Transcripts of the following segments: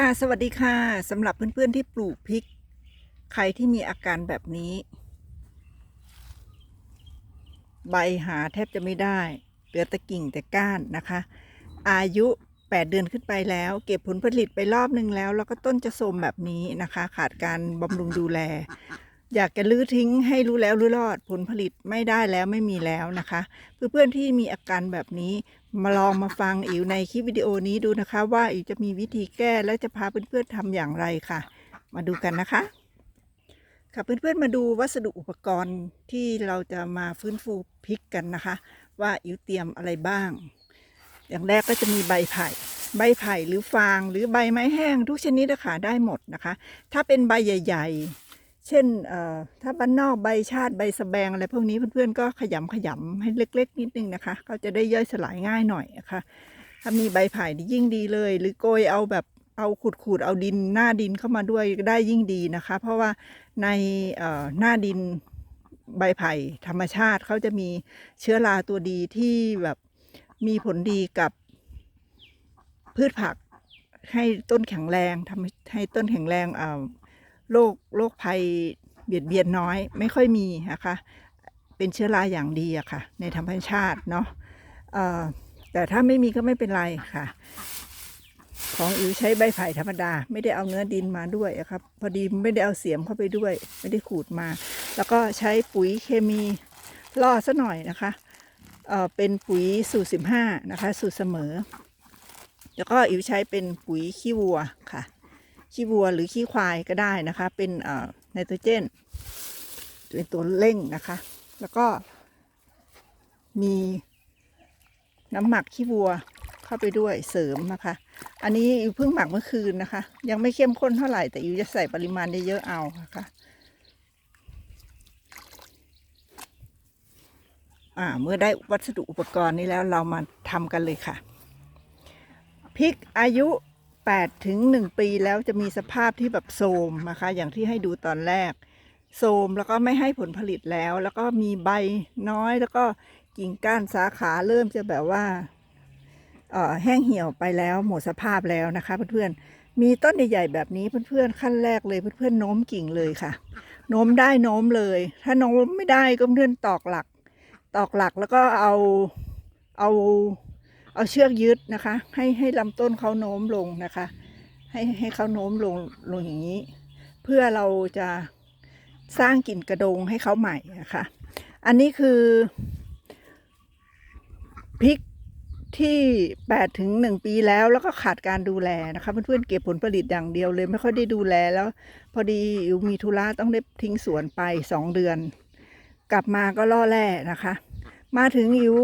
ค่ะ สวัสดีค่ะสำหรับเพื่อนๆที่ปลูกพริก ใครที่มีอาการแบบนี้ ใบหาแทบจะไม่ได้ เหลือแต่กิ่งแต่ก้านนะคะ อายุ 8 เดือนขึ้นไปแล้ว เก็บผลผลิตไปรอบนึงแล้ว แล้วก็ต้นจะโทมแบบนี้นะคะ ขาดการบำรุงดูแล อยากจะลื้อทิ้งให้รู้แล้วรู้รอดผลผลิตไม่ได้แล้วไม่มีแล้วนะคะ เพื่อนๆที่มีอาการแบบนี้ มาลองมาฟังอิ๋วในคลิปวิดีโอนี้ดูนะคะ ว่าอิ๋วจะมีวิธีแก้และจะพาเพื่อนๆทำอย่างไรค่ะ มาดูกันนะคะ ค่ะเพื่อนๆมาดูวัสดุอุปกรณ์ที่เราจะมาฟื้นฟูพริกกันนะคะ ว่าอิ๋วเตรียมอะไรบ้าง อย่างแรกก็จะมีใบไผ่ ใบไผ่หรือฟางหรือใบไม้แห้งทุกชนิดนะคะได้หมดนะคะ ถ้าเป็นใบใหญ่ ๆ เช่นถ้าบ้านนอกใบชาติใบสะแบงอะไรพวกนี้เพื่อนๆก็ขยำขยำให้เล็ก ๆ นิดนึงนะคะก็จะได้ย่อยสลายง่ายหน่อยนะคะถ้ามีใบไผ่นี่ยิ่งดีเลย หรือโกยเอาแบบเอาขูดๆเอาดินหน้าดินเข้ามาด้วยได้ยิ่งดีนะคะ เพราะว่าในหน้าดินใบไผ่ธรรมชาติเขาจะมีเชื้อราตัวดีที่แบบมีผลดีกับพืชผักให้ต้นแข็งแรงทำให้ต้นแข็งแรงอ่อ โรคโรคภัยเบียดเบียนน้อยไม่ค่อยมีนะคะ เป็นเชื้อราอย่างดีอะค่ะ ในธรรมชาติเนาะแต่ถ้าไม่มีก็ไม่เป็นไรค่ะ ของอิ๋วใช้ใบไผ่ธรรมดา ไม่ได้เอาเนื้อดินมาด้วยครับ พอดีไม่ได้เอาเสียมเข้าไปด้วย ไม่ได้ขูดมา แล้วก็ใช้ปุ๋ยเคมีล่อซะหน่อยนะคะเเป็นปุ๋ยสูตรสิบห้านะคะ สูตรเสมอ แล้วก็อิ๋วใช้เป็นปุ๋ยขี้วัวค่ะ ขี้วัวหรือขี้ควายก็ได้นะคะ เป็นไนโตรเจนเป็นตัวเร่งนะคะ แล้วก็มีน้ำหมักขี้วัวเข้าไปด้วยเสริมนะคะ อันนี้อิวเพิ่งหมักเมื่อคืนนะคะ ยังไม่เข้มข้นเท่าไหร่แต่อิวจะใส่ปริมาณเยอะๆเอาค่ะอ่าเมื่อได้วัสดุอุปกรณ์นี้แล้วเรามาทำกันเลยค่ะพริกอายุ 8 ถึง 1 ปีแล้วจะมีสภาพที่แบบโทรมนะคะอย่างที่ให้ดูตอนแรกโทรมแล้วก็ไม่ให้ผลผลิตแล้ว แล้วก็มีใบน้อยแล้วก็กิ่งก้านสาขาเริ่มจะแบบว่าแห้งเหี่ยวไปแล้วหมดสภาพแล้วนะคะเพื่อนๆมีต้นใหญ่ๆแบบนี้เพื่อนๆขั้นแรกเลยเพื่อนๆโน้มกิ่งเลยค่ะ โน้มได้โน้มเลย ถ้าโน้มไม่ได้ก็เพื่อนตอกหลัก ตอกหลักแล้วก็เอาเอา เอาเชือกยึดนะคะ ให้ให้ลำต้นเขาโน้มลงนะคะ ให้ให้เขาโน้มลงลงอย่างนี้ เพื่อเราจะสร้างกลิ่นกระดงให้เขาใหม่นะคะ อันนี้คือพริกที่8ถึง1ปีแล้วแล้วก็ขาดการดูแลนะคะเพื่อนๆเก็บผลผลิตอย่างเดียวเลย ไม่ค่อยได้ดูแลแล้ว พอดีอิวมีธุระต้องได้ทิ้งสวนไปสองเดือน กลับมาก็ล่อแร่นะคะ มาถึงอิว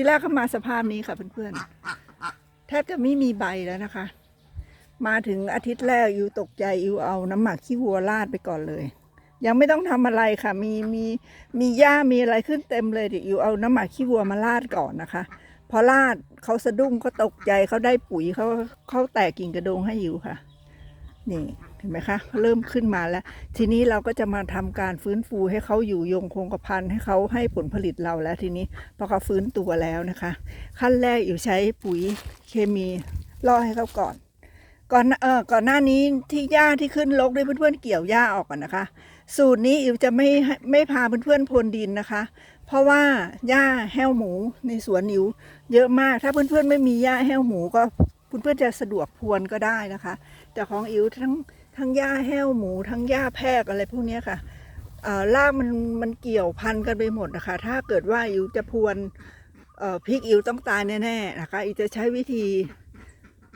ที่แรกเข้ามาสภาพนี้ค่ะเพื่อนๆแทบจะไม่มีใบแล้วนะคะ มาถึงอาทิตย์แรกอิวตกใจอิวเอาน้ำหมักขี้วัวราดไปก่อนเลย ยังไม่ต้องทำอะไรค่ะ มีมีมีหญ้ามีอะไรขึ้นเต็มเลยเดี๋ยวอิวเอาน้ำหมักขี้วัวมาราดก่อนนะคะพอราดเขาสะดุ้งเขาตกใจเขาได้ปุ๋ยเขาเขาแตกกิ่งกระโดงให้อิวค่ะ นี่เห็นไหมคะเริ่มขึ้นมาแล้ว ทีนี้เราก็จะมาทำการฟื้นฟูให้เขาอยู่ยงคงกระพันให้เขาให้ผลผลิตเราแล้วทีนี้พอเขาฟื้นตัวแล้วนะคะ ขั้นแรกอยู่ใช้ปุ๋ยเคมีล่อให้เขาก่อน ก่อนเออก่อนหน้านี้ที่หญ้าที่ขึ้นรกด้วยเพื่อนๆเกี่ยวหญ้าออกก่อนนะคะ สูตรนี้อิวจะไม่ไม่พาเพื่อนๆพรวนดินนะคะ เพราะว่าหญ้าแห้วหมูในสวนอิวเยอะมากถ้าเพื่อนๆไม่มีหญ้าแห้วหมูก็เพื่อนๆจะสะดวกพรวนก็ได้นะคะ แต่ของอิ๋วทั้งทั้งหญ้าแห้วหมูทั้งหญ้าแพรกอะไรพวกนี้ค่ะเอ่อรากมันมันเกี่ยวพันกันไปหมดนะคะ ถ้าเกิดว่าอิ๋วจะพวนพริกอิ๋วต้องตายแน่ๆนะคะอิวจะใช้วิธี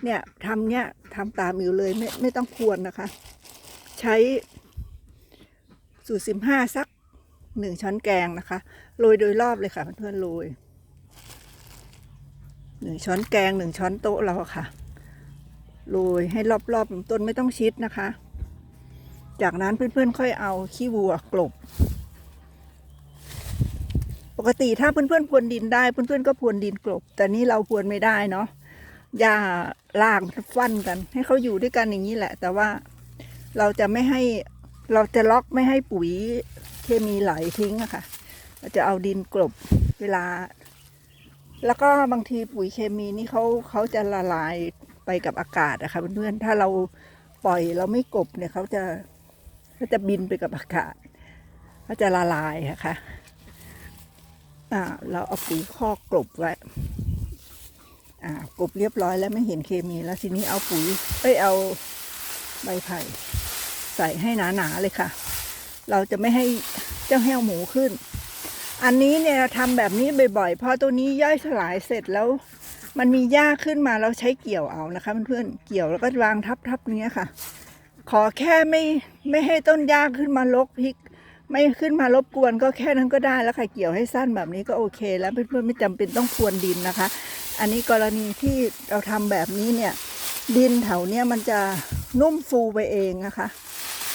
เนี่ยทำเนี่ยทำตามอิ๋วเลยไม่ไม่ต้องพวนนะคะ ใช้สูตรสิบห้าสักหนึ่งช้อนแกงนะคะโรยโดยรอบเลยค่ะเพื่อนๆโรยหนึ่งช้อนแกงหนึ่งช้อนโต๊ะเราค่ะ โรยให้รอบๆต้นไม่ต้องชิดนะคะ จากนั้นเพื่อนๆค่อยเอาขี้วัวกลบ ปกติถ้าเพื่อนๆพรวนดินได้เพื่อนๆก็พรวนดินกลบ แต่นี่เราพรวนไม่ได้เนาะหญ้าลากฟันกัน ให้เขาอยู่ด้วยกันอย่างนี้แหละ แต่ว่าเราจะไม่ให้เราจะล็อกไม่ให้ปุ๋ยเคมีไหลทิ้งอะค่ะเราจะเอาดินกลบเวลา แล้วก็บางทีปุ๋ยเคมีนี่เขาเขาจะละลาย ไปกับอากาศนะคะเพื่อนๆถ้าเราปล่อยเราไม่กบเนี่ยเขาจะเขาจะบินไปกับอากาศเขาจะละลายอะค่ะอ่าเราเอาปุ๋ยคอกกลบไว้อ่ากลบเรียบร้อยแล้วไม่เห็นเคมีแล้วทีนี้เอาปุ๋ยเอ้ยเอาใบไผ่ใส่ให้หนาๆเลยค่ะ เราจะไม่ให้เจ้าแห้วหมูขึ้น อันนี้เนี่ยทำแบบนี้บ่อยๆพอตัวนี้ย่อยสลายเสร็จแล้ว มันมีหญ้าขึ้นมาเราใช้เกี่ยวเอานะคะเพื่อนๆเกี่ยวแล้วก็วางทับๆอย่างเงี้ยค่ะ ขอแค่ไม่ไม่ให้ต้นหญ้าขึ้นมาลกพริก ไม่ขึ้นมารบกวนก็แค่นั้นก็ได้แล้วค่ะเกี่ยวให้สั้นแบบนี้ก็โอเค แล้วเพื่อนๆไม่จำเป็นต้องพรวนดินนะคะ อันนี้กรณีที่เราทำแบบนี้เนี่ยดินแถวเนี้ยมันจะนุ่มฟูไปเองนะคะ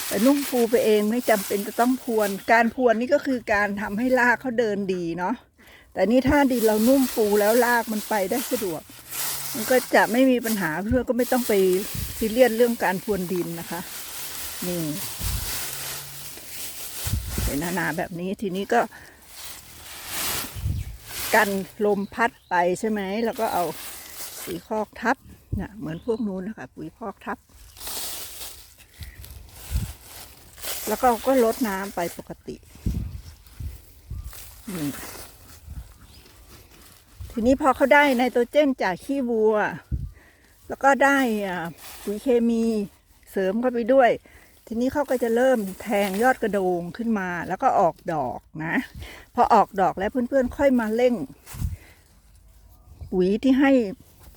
แต่นุ่มฟูไปเองไม่จำเป็นจะต้องพรวน การพรวนนี่ก็คือการทำให้รากเขาเดินดีเนาะ แต่นี่ถ้าดินเรานุ่มฟูแล้วรากมันไปได้สะดวก มันก็จะไม่มีปัญหาเพื่อนก็ไม่ต้องไปซีเรียสเรื่องการพรวนดินนะคะนี่เป็นนาแบบนี้ทีนี้ก็ กันลมพัดไปใช่ไหมแล้วก็เอาปุ๋ยคอกทับนะเหมือนพวกนู้นนะคะปุ๋ยคอกทับ แล้วก็ก็ลดน้ำไปปกตินี่ ทีนี้พอเขาได้ไนโตรเจนจากขี้วัว แล้วก็ได้ปุ๋ยเคมีเสริมเข้าไปด้วย ทีนี้เขาก็จะเริ่มแทงยอดกระโดงขึ้นมา แล้วก็ออกดอกนะ พอออกดอกแล้วเพื่อนๆค่อยมาเร่ง ปุ๋ยที่ให้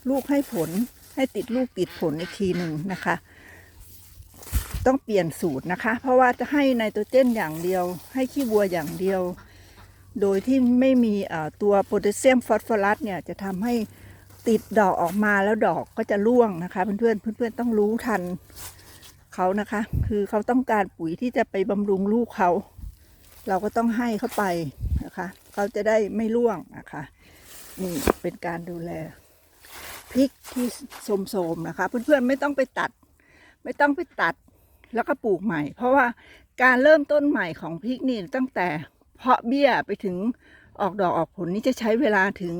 ลูกให้ผล ให้ติดลูกติดผลอีกทีหนึ่งนะคะ ต้องเปลี่ยนสูตรนะคะ เพราะว่าจะให้ไนโตรเจนอย่างเดียว ให้ขี้วัวอย่างเดียว โดยที่ไม่มีตัวโพแทสเซียมฟอสฟอรัสเนี่ยจะทำให้ติดดอกออกมาแล้วดอกก็จะร่วงนะคะ เพื่อนๆเพื่อนๆต้องรู้ทันเขานะคะ คือเขาต้องการปุ๋ยที่จะไปบำรุงลูกเขา เราก็ต้องให้เขาไปนะคะเขาจะได้ไม่ร่วงนะคะนี่เป็นการดูแลพริกที่โสมๆนะคะ เพื่อนๆไม่ต้องไปตัด ไม่ต้องไปตัดแล้วก็ปลูกใหม่ เพราะว่าการเริ่มต้นใหม่ของพริกนี่ตั้งแต่ เพาะเบี้ยไปถึงออกดอกออกผลนี่จะใช้เวลาถึง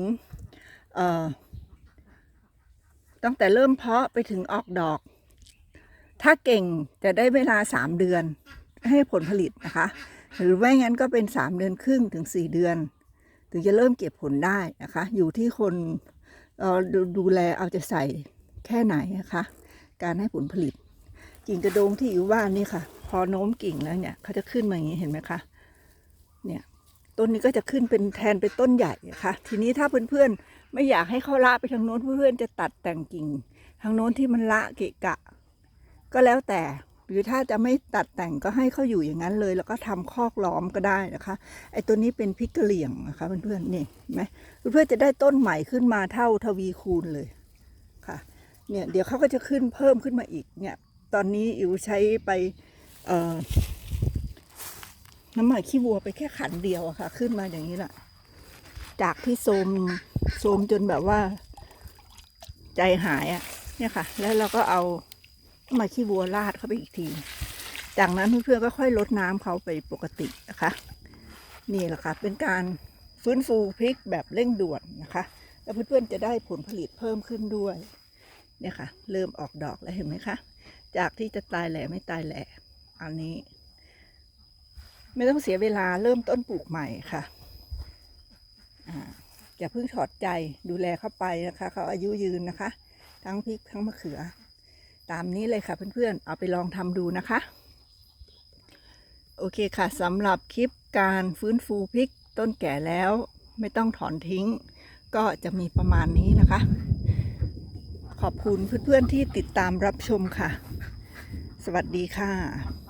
ตั้งแต่เริ่มเพาะไปถึงออกดอก ถ้าเก่งจะได้เวลาสามเดือนให้ผลผลิตนะคะ หรือไม่งั้นก็เป็นสามเดือนครึ่งถึงสี่เดือน ถึงจะเริ่มเก็บผลได้นะคะ อยู่ที่คนดูดูแลเอาใจะใส่แค่ไหนนะคะ การให้ผลผลิต กิ่งกระโดงที่อยู่บ้านนี่ค่ะ พอโน้มกิ่งแล้วเนี่ยเขาจะขึ้นมาอย่างนี้เห็นไหมคะ ต้นนี้ก็จะขึ้นเป็นแทนเป็นต้นใหญ่นะคะทีนี้ถ้าเพื่อนๆไม่อยากให้เขาละไปทางโน้นเพื่อนๆจะตัดแต่งกิ่ง ทางโน้นที่มันละเกะกะ ก็แล้วแต่หรือถ้าจะไม่ตัดแต่งก็ให้เขาอยู่อย่างนั้นเลย แล้วก็ทำคอกล้อมก็ได้นะคะไอ้ตัวนี้เป็นพริกกะเหรี่ยงนะคะเพื่อนๆนี่เห็นไหมเพื่อนๆจะได้ต้นใหม่ขึ้นมาเท่าทวีคูณเลยค่ะเนี่ยเดี๋ยวเขาก็จะขึ้นเพิ่มขึ้นมาอีกเนี่ยตอนนี้อิ๋วใช้ไปเอ่อ น้ำหมักขี้วัวไปแค่ขันเดียวอะค่ะ ขึ้นมาอย่างนี้แหละจากที่โทรมโทรมจนแบบว่า ใจหายอะเนี่ยค่ะ แล้วเราก็เอาน้ำหมักขี้วัวราดเข้าไปอีกที จากนั้นเพื่อนๆก็ค่อยลดน้ำเขาไปปกตินะคะ นี่แหละค่ะ เป็นการฟื้นฟูพริกแบบเร่งด่วนนะคะ แล้วเพื่อนๆจะได้ผลผลิตเพิ่มขึ้นด้วย เนี่ยค่ะ เริ่มออกดอกแล้วเห็นไหมคะ จากที่จะตายแหล่ไม่ตายแหล่อันนี้ ไม่ต้องเสียเวลาเริ่มต้นปลูกใหม่ค่ะอย่าเพิ่งถอดใจดูแลเข้าไปนะคะเขาอายุยืนนะคะ ทั้งพริกทั้งมะเขือ ตามนี้เลยค่ะเพื่อนๆ เอาไปลองทำดูนะคะ โอเคค่ะสำหรับคลิปการฟื้นฟูพริกต้นแก่แล้วไม่ต้องถอนทิ้ง ก็จะมีประมาณนี้นะคะ ขอบคุณเพื่อนๆที่ติดตามรับชมค่ะ สวัสดีค่ะ